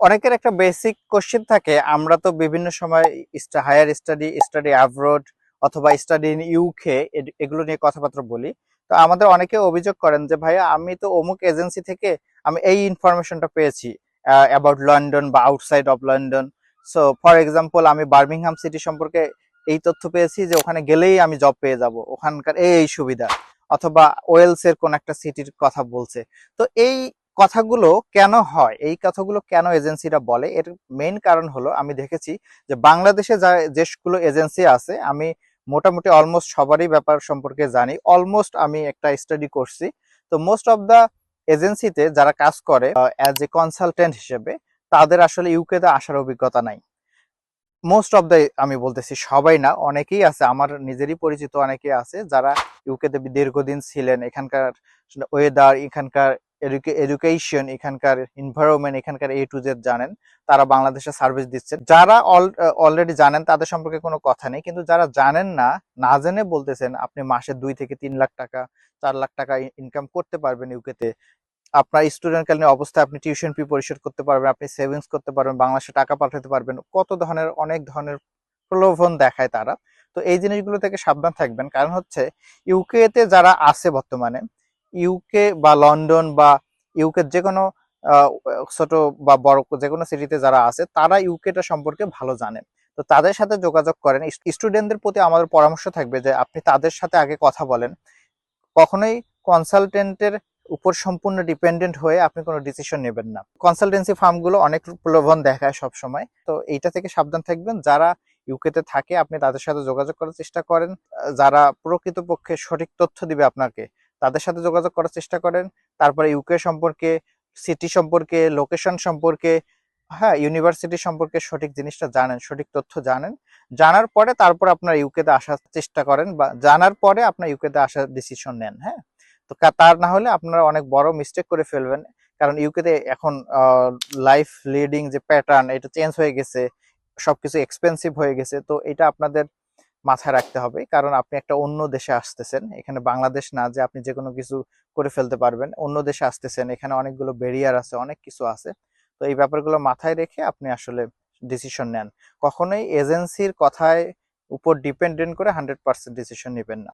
অনেকের একটা basic question থাকে, আমরা তো বিভিন্ন সময় হায়ার স্টাডি স্টাডি অ্যাব্রোড অথবা স্টাডি ইন ইউকে এগুলো নিয়ে কথাবার্তা বলি। তো আমাদের অনেকে অভিযোগ করেন যে, ভাইয়া, আমি তো অমুক এজেন্সি থেকে আমি এই ইনফরমেশনটা পেয়েছি অ্যাবাউট লন্ডন বা outside of London so for example আমি বার্মিংহাম সিটি সম্পর্কে এই তথ্য পেয়েছি যে, ওখানে গেলেই আমি জব পেয়ে যাব, ওখানকার এই এই সুবিধা। অথবা ওয়েলস এর কোন একটা সিটির কথা বলছে। তো এই কথাগুলো কেন হয়? এই কথাগুলো কেন এজেন্সিরা বলে? এর মেইন কারণ হলো আমি দেখেছি যে বাংলাদেশে যা যেগুলো এজেন্সি আছে, আমি মোটামুটি অলমোস্ট সবারই ব্যাপার সম্পর্কে জানি। অলমোস্ট আমি একটা স্টাডি করছি। তো মোস্ট অফ দা এজেন্সিতে যারা কাজ করে অ্যাজ এ কনসালটেন্ট হিসেবে, তাদের আসলে ইউকেতে আসার অভিজ্ঞতা নাই। মোস্ট অফ দ্য আমি বলতেছি সবাই না, অনেকেই আছে, আমার নিজেরই পরিচিত অনেকেই আছে, যারা ইউকেতে দীর্ঘদিন ছিলেন। এখানকার ওয়েদার এখানকার এডুকেশন এখানকার এনভায়রনমেন্ট এখানকার এ টু জেড জানেন, তারা বাংলাদেশে সার্ভিস দিচ্ছেন। যারা অলরেডি জানেন, তাদের সম্পর্কে কোনো কথা নেই, কিন্তু যারা জানেন না না জেনে বলতেছেন, আপনি মাসে দুই থেকে তিন লাখ টাকা, চার লাখ টাকা ইনকাম করতে পারবেন ইউকেতে আপনার স্টুডেন্টকালীন অবস্থায় আপনি টিউশন ফি পরিশোধ করতে পারবেন, আপনি সেভিংস করতে পারবেন, বাংলাদেশে টাকা পাঠাতে পারবেন, কত ধরনের, অনেক ধরনের প্রলোভন দেখায় তারা। তো এই জিনিসগুলো থেকে সাবধান থাকবেন। কারণ হচ্ছে ইউকেতে যারা আছে বর্তমানে ইউকে বা লন্ডন বা ইউকে যে কোনো ছোট বা বড় যে কোনো সিটিতে যারা আছে, তারা ইউকেটা সম্পর্কে ভালো জানেন তো তাদের সাথে যোগাযোগ করেন। স্টুডেন্টদের প্রতি আমাদের পরামর্শ থাকবে যে আপনি তাদের সাথে আগে কথা বলেন। কখনোই কনসালটেন্টের উপর সম্পূর্ণ ডিপেন্ডেন্ট হয়ে আপনি কোনো ডিসিশন নেবেন না। কনসালটেন্সি ফার্মগুলো অনেক প্রলোভন দেখায় সব সময় তো এইটা থেকে সাবধান থাকবেন। যারা ইউকেতে থাকে, আপনি তাদের সাথে যোগাযোগ করার চেষ্টা করেন। যারা প্রকৃতপক্ষে সঠিক তথ্য দিবে আপনাকে তাদের সাথে যোগাযোগ করার চেষ্টা করেন। তারপরে ইউকে সম্পর্কে সিটি সম্পর্কে লোকেশন সম্পর্কে হ্যাঁ ইউনিভার্সিটি সম্পর্কে সঠিক জিনিসটা জানেন, সঠিক তথ্য জানেন। জানার পরে তারপর আপনার ইউকেতে আসার চেষ্টা করেন বা জানার পরে আপনার ইউকেতে আসার ডিসিশন নেন হ্যাঁ? তো তার না হলে আপনারা অনেক বড় মিস্টেক করে ফেলবেন। কারণ ইউকেতে এখন লাইফ লিডিং যে প্যাটার্ন এটা চেঞ্জ হয়ে গেছে, সবকিছু এক্সপেন্সিভ হয়ে গেছে। তো এটা আপনাদের মাথায় রাখতে হবে। কারণ আপনি একটা অন্য দেশে আসতেছেন। এখানে বাংলাদেশ না যে আপনি যে কোনো কিছু করে ফেলতে পারবেন। অন্য দেশে আসতেছেন। এখানে অনেকগুলো ব্যারিয়ার আছে, অনেক কিছু আছে। তো এই ব্যাপারগুলো মাথায় রেখে আপনি আসলে ডিসিশন নেন। কখনোই এজেন্সির কথায় উপর ডিপেন্ডেন্ট করে হান্ড্রেড পার্সেন্ট ডিসিশন নেবেন না।